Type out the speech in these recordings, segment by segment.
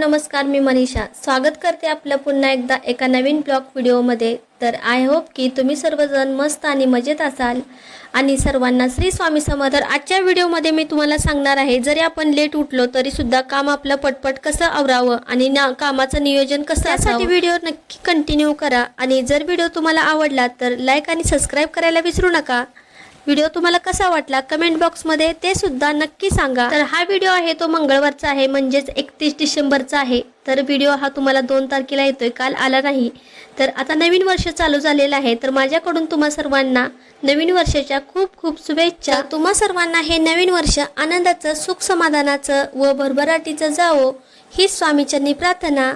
नमस्कार मी मनीषा. स्वागत करते आपलं पुन्हा एकदा एका नवीन ब्लॉग व्हिडिओमध्ये. तर आय होप की तुम्ही सर्वजण मस्त आणि मजेत असाल. आणि सर्वांना श्री स्वामी समर्थ. तर आजच्या व्हिडिओमध्ये मी तुम्हाला सांगणार आहे जरी आपण लेट उठलो तरी सुद्धा काम आपलं पटपट कसं आवरावं आणि ना कामाचं नियोजन कसं त्यासाठी व्हिडिओ नक्की कंटिन्यू करा. आणि जर व्हिडिओ तुम्हाला आवडला तर लाईक आणि सबस्क्राईब करायला विसरू नका. व्हिडिओ तुम्हाला कसा वाटला कमेंट बॉक्समध्ये ते सुद्धा नक्की सांगा. तर हा व्हिडिओ आहे तो मंगळवारचा आहे म्हणजेच एकतीस डिसेंबरचा आहे. तर व्हिडिओ हा तुम्हाला दोन तारखेला येतोय काल आला नाही. तर आता नवीन वर्ष चालू झालेलं आहे तर माझ्याकडून तुम्हा सर्वांना नवीन वर्षाच्या खूप खूप शुभेच्छा. तुम्हा सर्वांना हे नवीन वर्ष आनंदाचं सुख समाधानाचं व भरभराटीचं जावो ही स्वामीचरणी प्रार्थना.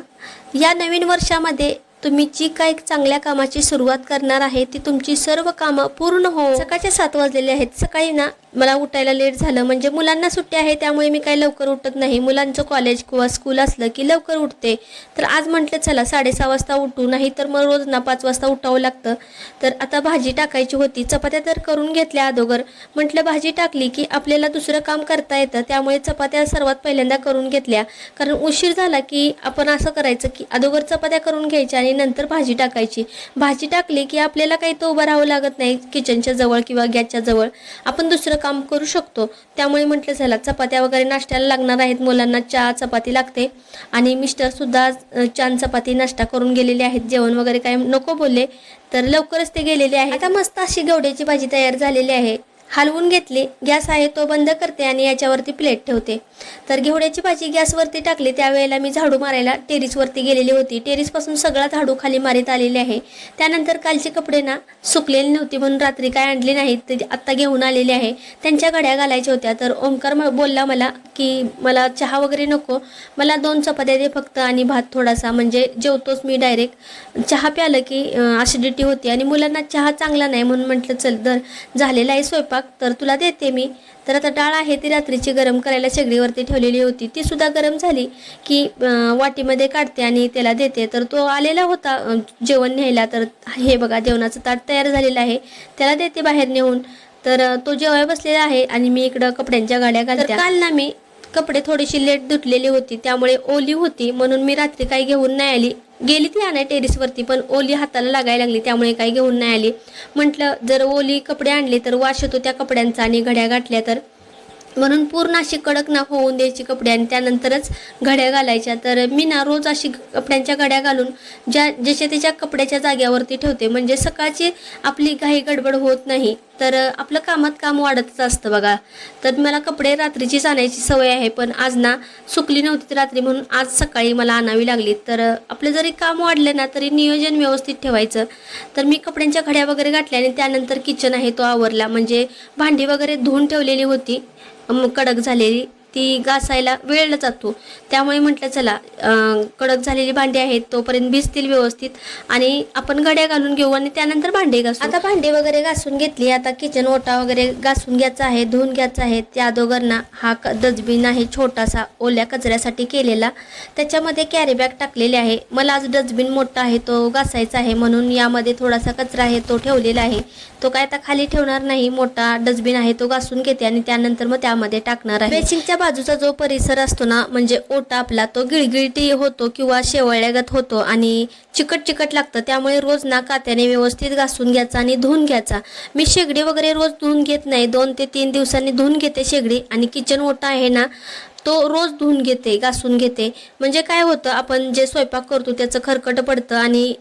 या नवीन वर्षामध्ये तुम्ही जी काही चांगल्या कामाची सुरुवात करणार आहे ती तुमची सर्व कामं पूर्ण हो. सकाळच्या सात वाजलेले आहेत. सकाळी ना मला उठायला लेट झालं. म्हणजे मुलांना सुट्टी आहे त्यामुळे मी काही लवकर उठत नाही. मुलांचं कॉलेज किंवा स्कूल असलं की लवकर उठते. तर आज म्हटलं चला साडेसहा वाजता उठू. नाही तर मग रोज ना पाच वाजता उठावं लागतं. तर आता भाजी टाकायची होती. चपात्या तर करून घेतल्या अगोदर. म्हटलं भाजी टाकली की आपल्याला दुसरं काम करता येतं. त्यामुळे चपात्या सर्वात पहिल्यांदा करून घेतल्या. कारण उशीर झाला की आपण असं करायचं की अगोदर चपात्या करून घ्यायच्या आणि नंतर भाजी टाकायची. भाजी टाकली की आपल्याला काही तो उभं राहावं लागत नाही किचनच्या जवळ किंवा गॅसच्या जवळ. आपण दुसरं काम करू शकतो. त्यामुळे म्हटलं झालं चपात्या वगैरे नाश्त्याला लागणार आहेत. मुलांना चहा चपाती लागते. आणि मिस्टरसुद्धा छान चपाती नाश्ता करून गेलेले आहेत. जेवण वगैरे काय नको बोलले तर लवकरच ते गेलेले आहे आता मस्त अशी गवड्याची भाजी तयार झालेली आहे. हलवून घेतली. गॅस आहे तो बंद करते आणि याच्यावरती प्लेट ठेवते. तर घेवड्याची भाजी गॅसवरती टाकली. त्यावेळेला मी झाडू मारायला टेरिसवरती गेलेली होती. टेरिसपासून सगळा झाडू खाली मारीत आलेले आहे. त्यानंतर कालचे कपडे ना सुकलेली नव्हती म्हणून रात्री काय आणली नाहीत ते आत्ता घेऊन आलेले आहे. त्यांच्या घड्या घालायच्या होत्या. तर ओंकार म- बोलला मला की मला चहा वगैरे नको. मला दोन चपात्या दे फक्त आणि भात थोडासा. म्हणजे जेवतोच मी डायरेक्ट चहा प्यालं की ॲसिडिटी होती. आणि मुलांना चहा चांगला नाही म्हणून म्हटलं चल दर झालेला आहे स्वयंपाक. तर तुला देते मी. तर आता डाळ आहे ती रात्रीची गरम करायला शेगडीवरती ठेवलेली होती. ती सुद्धा गरम झाली की वाटीमध्ये काढते आणि त्याला देते. तर तो आलेला होता जेवण न्यायला. तर हे बघा जेवणाचं ताट तयार झालेलं आहे. त्याला देते बाहेर नेऊन. तर तो जेवाय बसलेला आहे आणि मी इकडं कपड्यांच्या गाड्या घालते. काल ना मी कपडे थोडीशी लेट धुतलेली होती. त्यामुळे ओली होती. म्हणून मी रात्री काही घेऊन नाही आली. गेली ती आणा टेरिसवरती पण ओली हाताला लागायला लागली त्यामुळे काही घेऊन नाही आली. म्हटलं जर ओली कपडे आणले तर वाश येतो त्या कपड्यांचा आणि घड्या गाठल्या तर? म्हणून पूर्ण अशी कडक ना होऊन द्यायची कपडे आणि त्यानंतरच घड्या घालायच्या. तर मी ना रोज अशी कपड्यांच्या घड्या घालून ज्या जशा त्याच्या कपड्याच्या जाग्यावरती ठेवते. म्हणजे सकाळची आपली घाई गडबड होत नाही तर आपलं कामात काम वाढतच असतं बघा. तर मला कपडे रात्रीचीच आणायची सवय आहे पण आज ना सुकली नव्हती रात्री म्हणून आज सकाळी मला आणावी लागली. तर आपलं जरी काम वाढलं ना तरी नियोजन व्यवस्थित ठेवायचं. तर मी कपड्यांच्या घड्या वगैरे घातल्या आणि त्यानंतर किचन आहे तो आवरला. म्हणजे भांडी वगैरे धुवून ठेवलेली होती. कडक झालेली ती घासायला वेळ जातो. त्यामुळे म्हटलं चला कडक झालेली भांडी आहेत तोपर्यंत भिजतील व्यवस्थित आणि आपण गड्या घालून घेऊ आणि त्यानंतर भांडे घासू. आता भांडे वगैरे घासून घेतली आता किचन ओटा वगैरे घासून घ्यायचा आहे धुवून घ्यायचा आहे त्या दोघांना हा क डस्टबिन आहे छोटासा ओल्या कचऱ्यासाठी केलेला. त्याच्यामध्ये कॅरी बॅग टाकलेली आहे. मला आज डस्टबिन मोठा आहे तो घासायचा आहे म्हणून यामध्ये थोडासा कचरा आहे तो ठेवलेला आहे. तो काय आता खाली ठेवणार नाही मोठा डस्टबिन आहे तो घासून घेते आणि त्यानंतर मग त्यामध्ये टाकणार आहे. बेसिंगच्या बाजूचा जो परिसर असतो ना म्हणजे ओटा आपला तो गिळगिळटी होतो किंवा शेवळ्यागत होतो आणि चिकट चिकट लागतं. त्यामुळे रोज ना कात्याने व्यवस्थित घासून घ्यायचा आणि धुवून घ्यायचा. मी शेगडी वगैरे रोज धुवून घेत नाही. दोन ते तीन दिवसांनी धुवून घेते शेगडी. आणि किचन ओटा आहे ना तो रोज धुवून घेते घासून घेते. म्हणजे काय होतं आपण जे स्वयंपाक करतो त्याचं खरकट पडतं आणि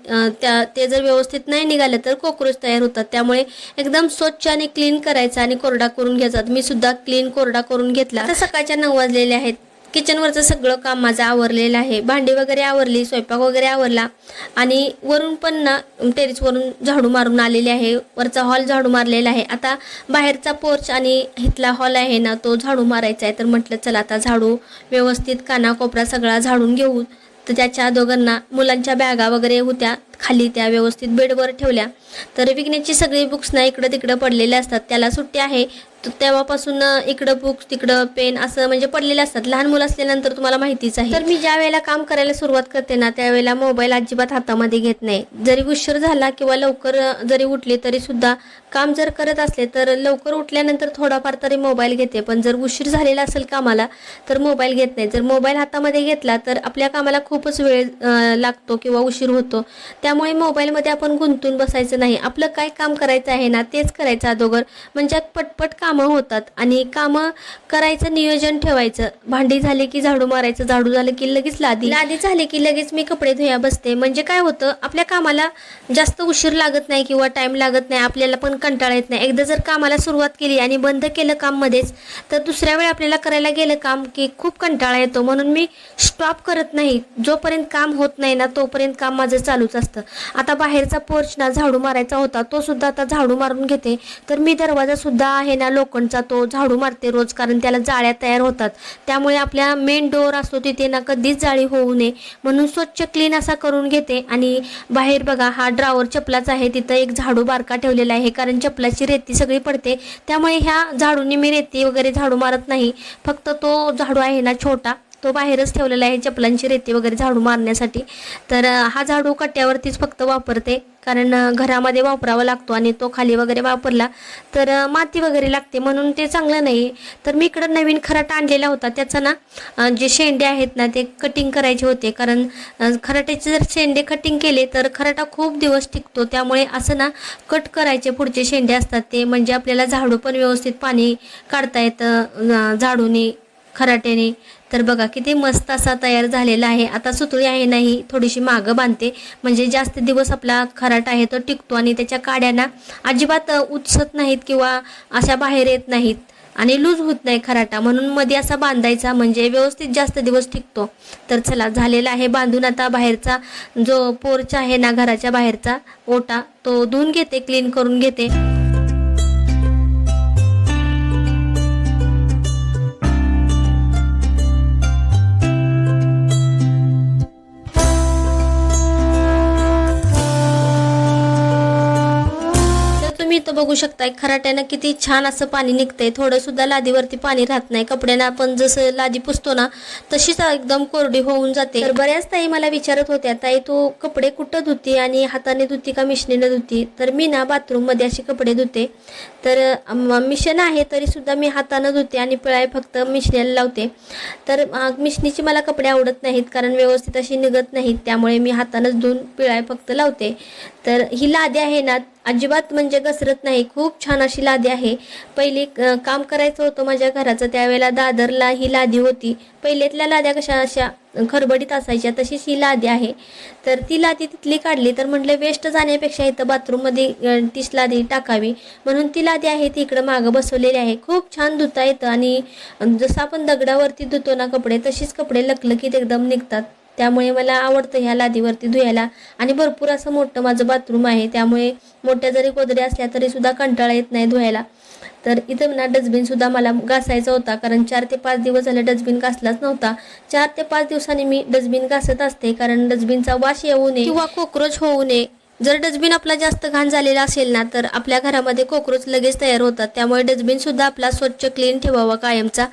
त्या ते जर व्यवस्थित नाही निघालं तर कोक्रोच तयार होतात. त्यामुळे एकदम स्वच्छ आणि क्लीन करायचं आणि कोरडा करून घ्यायचा. मी सुद्धा क्लीन कोरडा करून घेतला. सकाळच्या नऊ वाजलेले आहेत. किचनवरचं सगळं काम माझं आवरलेलं आहे. भांडी वगैरे आवरली स्वयंपाक वगैरे आवरला. आणि वरून पण ना टेरेसवरून झाडू मारून आलेले आहे. वरचा हॉल झाडू मारलेला आहे. आता बाहेरचा पोर्च आणि इथला हॉल आहे ना तो झाडू मारायचा आहे. तर म्हटलं चला आता झाडू व्यवस्थित कानाकोपरा सगळा झाडून घेऊ. तर त्याच्या दोघांना मुलांच्या बॅगा वगैरे होत्या. खाली त्या व्यवस्थित बेडवर ठेवल्या. तर विकण्याची सगळी बुक्स ना इकडं तिकडं पडलेल्या असतात. त्याला सुट्टी आहे. तेव्हापासून इकडं बुक्स तिकडं पेन असं म्हणजे पडलेले असतात. लहान मुलं असल्यानंतर तुम्हाला माहितीच आहे. तर मी ज्या वेळेला काम करायला सुरुवात करते ना त्यावेळेला मोबाईल अजिबात हातामध्ये घेत नाही. जरी उशीर झाला किंवा लवकर जरी उठले तरी सुद्धा काम जर करत असले तर लवकर उठल्यानंतर थोडाफार तरी मोबाईल घेते. पण जर उशीर झालेला असेल कामाला तर मोबाईल घेत नाही. जर मोबाईल हातामध्ये घेतला तर आपल्या कामाला खूपच वेळ लागतो किंवा उशीर होतो. त्या त्यामुळे मोबाईलमध्ये आपण गुंतून बसायचं नाही. आपलं काय काम करायचं आहे ना तेच करायचं अगोदर. म्हणजे पटपट कामं होतात आणि कामं करायचं नियोजन ठेवायचं. भांडी झाली की झाडू मारायचं झाडू झालं की लगेच लादी. लादी झाली की लगेच मी कपडे धुया बसते. म्हणजे काय होतं आपल्या कामाला जास्त उशीर लागत नाही किंवा टाईम लागत नाही आपल्याला पण कंटाळा येत नाही. एकदा जर कामाला सुरुवात केली आणि बंद केलं काम मध्येच तर दुसऱ्या वेळी आपल्याला करायला गेलं काम की खूप कंटाळा येतो. म्हणून मी स्टॉप करत नाही. जोपर्यंत काम होत नाही ना तोपर्यंत काम माझं चालूच असतं. आता बाहेरचा पोर्च ना झाडू मारायचा होता तो सुद्धा आता झाडू मारून घेते. तर मी दरवाजा सुद्धा आहे ना लोखंडचा तो झाडू मारते रोज कारण त्याला जाळ्या तयार होतात. त्यामुळे आपल्या मेन डोअर असतो तिथे ना कधीच जाळी होऊ नये. म्हणून स्वच्छ क्लीन असा करून घेते. आणि बाहेर बघा हा ड्रावर चपलाच आहे. तिथं एक झाडू बारका ठेवलेला आहे कारण चपलाची रेती सगळी पडते. त्यामुळे ह्या झाडूने मी रेती वगैरे झाडू मारत नाही. फक्त तो झाडू आहे ना छोटा. तो बाहेरच ठेवलेला आहे चपलांची रेती वगैरे झाडू मारण्यासाठी. तर हा झाडू कट्ट्यावरतीच फक्त वापरते. कारण घरामध्ये वापरावा लागतो आणि तो खाली वगैरे वापरला तर माती वगैरे लागते. म्हणून ते चांगलं नाही. तर मी इकडं नवीन खराट आणलेला होता. त्याचा ना जे शेंडे आहेत ना ते कटिंग करायचे होते. कारण खराट्याचे जर शेंडे कटिंग केले तर खराटा खूप दिवस टिकतो. त्यामुळे असं ना कट करायचे पुढचे शेंडे असतात. ते म्हणजे आपल्याला झाडू पण व्यवस्थित पाणी काढता येतं झाडूने. खराट्याने तर बघा किती मस्त असा तयार झालेला आहे. आता सुतळी आहे नाही थोडीशी मागं बांधते. म्हणजे जास्त दिवस आपला खराट आहे तो टिकतो आणि त्याच्या काड्यांना अजिबात उचसत नाहीत किंवा अशा बाहेर येत नाहीत. आणि लूज होत नाही खराटा. म्हणून मध्ये असा बांधायचा म्हणजे व्यवस्थित जास्त दिवस टिकतो. तर चला झालेला आहे बांधून आता बाहेरचा जो पोर्च आहे ना घराच्या बाहेरचा ओटा तो धुवून घेते क्लीन करून घेते. बघू शकताय. खराट्यानं किती छान असं पाणी निघतंय. थोडं सुद्धा लादीवरती पाणी राहत नाही. कपड्यांना आपण जसं लादी पुसतो ना तशीच एकदम कोरडी होऊन जाते. तर बऱ्याच ताई मला विचारत होत्या ताई तू कपडे कुठं धुती आणि हाताने धुती का मिशनीनं धुती? तर मी ना बाथरूममध्ये असे कपडे धुते. तर मिशन आहे तरी सुद्धा मी हातानं धुते आणि पिळाय फक्त मिशनीला लावते. तर मिशनीचे मिशनीची मला कपडे आवडत नाहीत कारण व्यवस्थित अशी निघत नाहीत. त्यामुळे मी हातानंच धुवून पिळाय फक्त लावते. तर ही लादी आहे ना अजिबात म्हणजे घसरत नाही. खूप छान अशी लादी आहे. पहिली काम करायचं होतं माझ्या घराचं. त्यावेळेला दादरला ही लादी होती. पहिल्यातल्या लाद्या कशा अशा खरबडीत असायच्या तशीच ही लादी आहे. तर ती लादी तिथली काढली तर म्हटलं वेस्ट जाण्यापेक्षा इथं बाथरूममध्ये तीच लादी टाकावी. म्हणून ती लादी आहे ती इकडं मागं बसवलेली आहे. खूप छान धुता येतं आणि जसं आपण दगडावरती धुतो ना कपडे तशीच कपडे लकलकीत एकदम निघतात. त्यामुळे मला आवडतं ह्या लादीवरती धुयाला आणि भरपूर असं मोठं माझं बाथरूम आहे. त्यामुळे मोठ्या जरी कोदड्या असल्या तरी सुद्धा कंटाळा येत नाही धुवायला तर इथं ना डस्टबिन सुद्धा मला घासायचा होता. कारण चार ते पाच दिवस झाले डस्टबिन घासलाच नव्हता. चार ते पाच दिवसांनी मी डस्टबिन घासत असते. कारण डस्टबिनचा वास येऊ नये किंवा कॉक्रोच होऊ नये. जर डस्टबिन आपला जास्त घाण झालेला असेल ना तर आपल्या घरामध्ये कॉक्रोच लगेच तयार होतात. त्यामुळे डस्टबिन सुद्धा आपला स्वच्छ क्लीन ठेवावा कायमचा.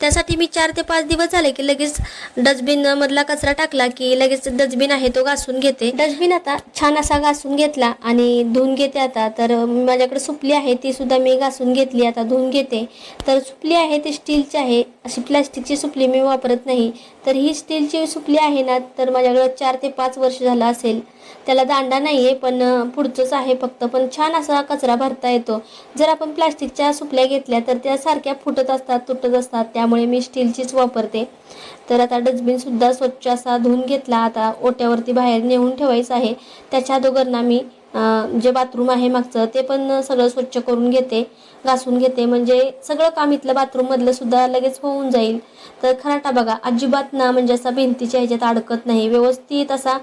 त्यासाठी मी चार ते पाच दिवस झाले की लगेच डस्टबिन मधला कचरा टाकला की लगेच डस्टबिन आहे तो घासून घेते. डस्टबिन आता छान असा घासून घेतला आणि धुवून घेते आता. तर माझ्याकडे सुपली आहे ती सुद्धा मी घासून घेतली आता धुवून घेते. तर सुपली आहे ती स्टीलची आहे. अशी प्लॅस्टिकची सुपली मी वापरत नाही. तर ही स्टीलची सुपली आहे ना तर माझ्याकडे चार ते पाच वर्ष झालं असेल. त्याला दांडा नाही आहे पण पुढचंच आहे फक्त. पण छान असा कचरा भरता येतो. जर आपण प्लास्टिकच्या सुपल्या घेतल्या तर त्या सारख्या फुटत असतात तुटत असतात. त्यामुळे मी स्टीलचीच वापरते. तर आता डस्टबिनसुद्धा स्वच्छ असा धुवून घेतला. आता ओट्यावरती बाहेर नेऊन ठेवायचं आहे. त्याच्या अगोदर ना मी जे बाथरूम आहे मागचं ते पण सगळं स्वच्छ करून घेते घासून घेते. म्हणजे सगळं काम इथलं बाथरूममधलं सुद्धा लगेच होऊन जाईल. तर खराटा बघा अजिबात ना म्हणजे असा भिंतीच्या ह्याच्यात अडकत नाही. व्यवस्थित असा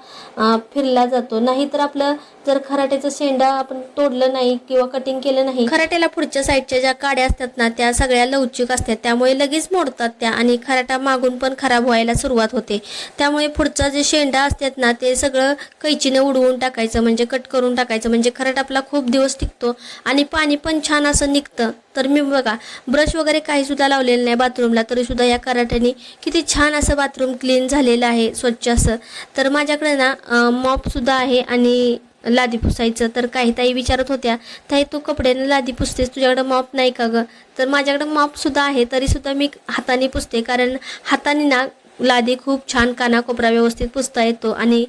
फिरला जातो. नाहीतर आपलं जर खराट्याचं शेंडा आपण तोडलं नाही किंवा कटिंग केलं नाही खराट्याला पुढच्या साईडच्या ज्या काड्या असतात ना त्या सगळ्या लवचिक असतात. त्यामुळे लगेच मोडतात त्या आणि खराटा मागून पण खराब व्हायला सुरुवात होते. त्यामुळे पुढचा जे शेंडा असतात ना ते सगळं कैचीने उडवून टाकायचं. म्हणजे कट करून टाकायचं टाकायचं. म्हणजे खराट आपला खूप दिवस टिकतो आणि पाणी पण छान असं निघतं. तर मी बघा ब्रश वगैरे काही सुद्धा लावलेलं नाही बाथरूमला तरी सुद्धा या कराट्याने किती छान असं बाथरूम क्लीन झालेलं आहे स्वच्छ असं. तर माझ्याकडे ना मॉप सुद्धा आहे आणि लादी पुसायचं. तर काही ताई विचारत होत्या ताई तू कपड्याने लादी पुसतेस? तुझ्याकडे मॉप नाही का गं? तर माझ्याकडे मॉपसुद्धा आहे तरीसुद्धा मी हाताने पुसते. कारण हाताने ना लादी खूप छान कानाकोपरा व्यवस्थित पुसता येतो आणि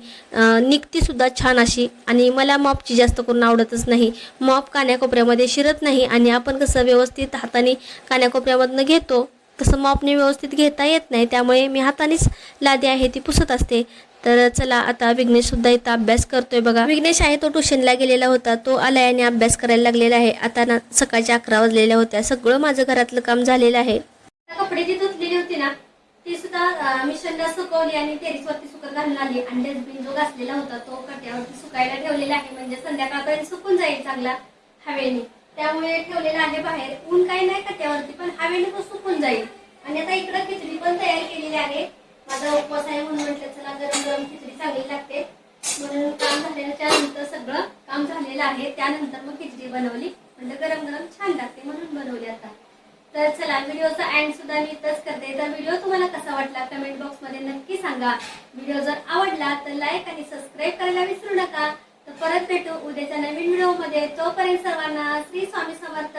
निघतीसुद्धा छान अशी. आणि मला मॉपची जास्त करून आवडतच नाही. मॉप कानाकोपऱ्यामध्ये शिरत नाही आणि आपण कसं व्यवस्थित हाताने कानाकोपऱ्यामधनं घेतो तसं मॉपने व्यवस्थित घेता येत नाही. त्यामुळे मी हातानेच लादी आहे ती पुसत असते. तर चला आता विघ्नेशसुद्धा इथं अभ्यास करतोय बघा. विघ्नेश आहे तो ट्युशनला गेलेला होता. तो आलाय आणि अभ्यास करायला लागलेला आहे. आता ना सकाळच्या अकरा वाजलेल्या होत्या. सगळं माझं घरातलं काम झालेलं आहे. कपडे जी धुतलेली होती ना ती सुद्धा मिशनला सुकवली आणि टेरिसवरती सुकत घालून आली. आणि डस्टबिन जो घासलेला होता तो कट्यावरती सुकायला ठेवलेला आहे. म्हणजे संध्याकाळपर्यंत सुकून जाईल चांगला हवेने. त्यामुळे ठेवलेला आहे बाहेर. ऊन काही नाही कट्यावरती पण हवेने तो सुकून जाईल. आणि आता इकडं खिचडी पण तयार केलेली आहे. माझा उपवास आहे म्हणून म्हटलं चला गरम गरम खिचडी चांगली लागते. म्हणून काम झाल्याच्यानंतर सगळं काम झालेलं आहे. त्यानंतर मग खिचडी बनवली. म्हणजे गरम गरम छान लागते म्हणून बनवली आता. तर चला व्हिडिओचा एंड सुद्धा मी इथंच करते. तर व्हिडिओ तुम्हाला कसा वाटला कमेंट बॉक्समध्ये नक्की सांगा. व्हिडिओ जर आवडला तर लाईक आणि सबस्क्राईब करायला विसरू नका. तर परत भेटू उद्याच्या नवीन व्हिडिओमध्ये. तोपर्यंत सर्वांना श्री स्वामी समर्थ.